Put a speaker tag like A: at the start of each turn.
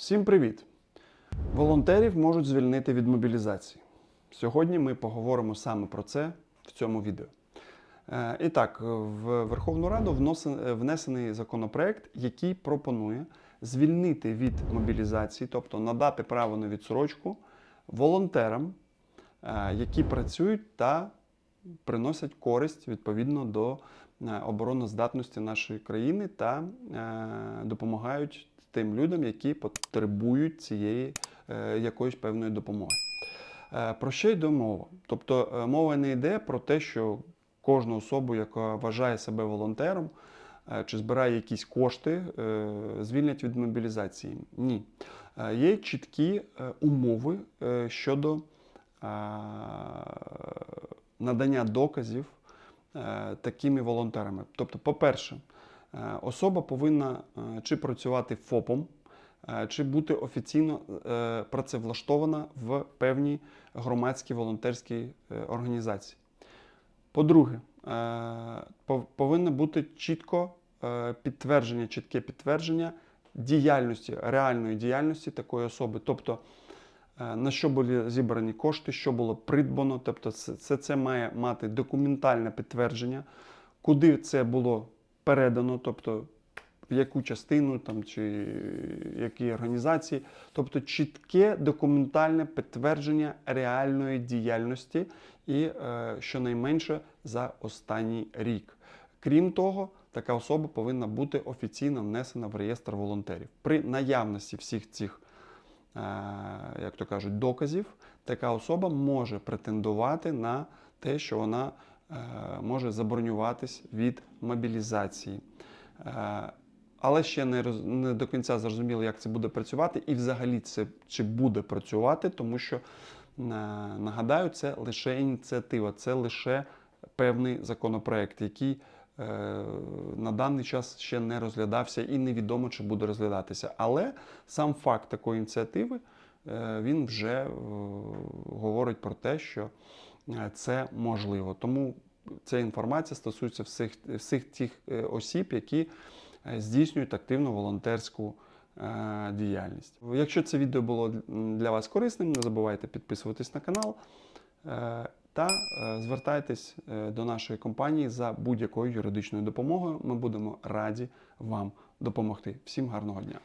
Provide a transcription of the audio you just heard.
A: Всім привіт! Волонтерів можуть звільнити від мобілізації. Сьогодні ми поговоримо саме про це в цьому відео. Е, І так, в Верховну Раду внесений законопроект, який пропонує звільнити від мобілізації, тобто надати право на відсрочку волонтерам, е, які працюють та приносять користь відповідно до е, обороноздатності нашої країни та допомагають тим людям, які потребують цієї е, якоїсь певної допомоги. Е, Про що йде мова? Тобто е, мова не йде про те, що кожну особу, яка вважає себе волонтером чи збирає якісь кошти, звільнять від мобілізації. Ні. Є чіткі умови щодо надання доказів такими волонтерами. Тобто, по-перше, особа повинна е, чи працювати ФОПом, е, чи бути офіційно е, працевлаштована в певній громадській волонтерській е, організації. По-друге, е, повинно бути чітко е, підтвердження, чітке підтвердження діяльності, реальної діяльності такої особи. Тобто, е, на що були зібрані кошти, що було придбано. Тобто, це, це має мати документальне підтвердження, куди це було передано, тобто в яку частину там, чи які організації. Тобто чітке документальне підтвердження реальної діяльності і е, щонайменше за останній рік. Крім того, така особа повинна бути офіційно внесена в реєстр волонтерів. При наявності всіх цих, е, як то кажуть, доказів, така особа може претендувати на те, що вона може забронюватись від мобілізації. Е, але ще не, роз, не до кінця зрозуміло, як це буде працювати, і взагалі це чи буде працювати, тому що е, нагадаю, це лише ініціатива, це лише певний законопроект, який е, на даний час ще не розглядався і невідомо, чи буде розглядатися. Але сам факт такої ініціативи е, він вже е, говорить про те, що е, це можливо. Тому ця інформація стосується всіх, всіх тих е, осіб, які е, здійснюють активну волонтерську е, діяльність. Якщо це відео було для вас корисним, не забувайте підписуватись на канал е, та е, звертайтесь е, до нашої компанії за будь-якою юридичною допомогою. Ми будемо раді вам допомогти. Всім гарного дня!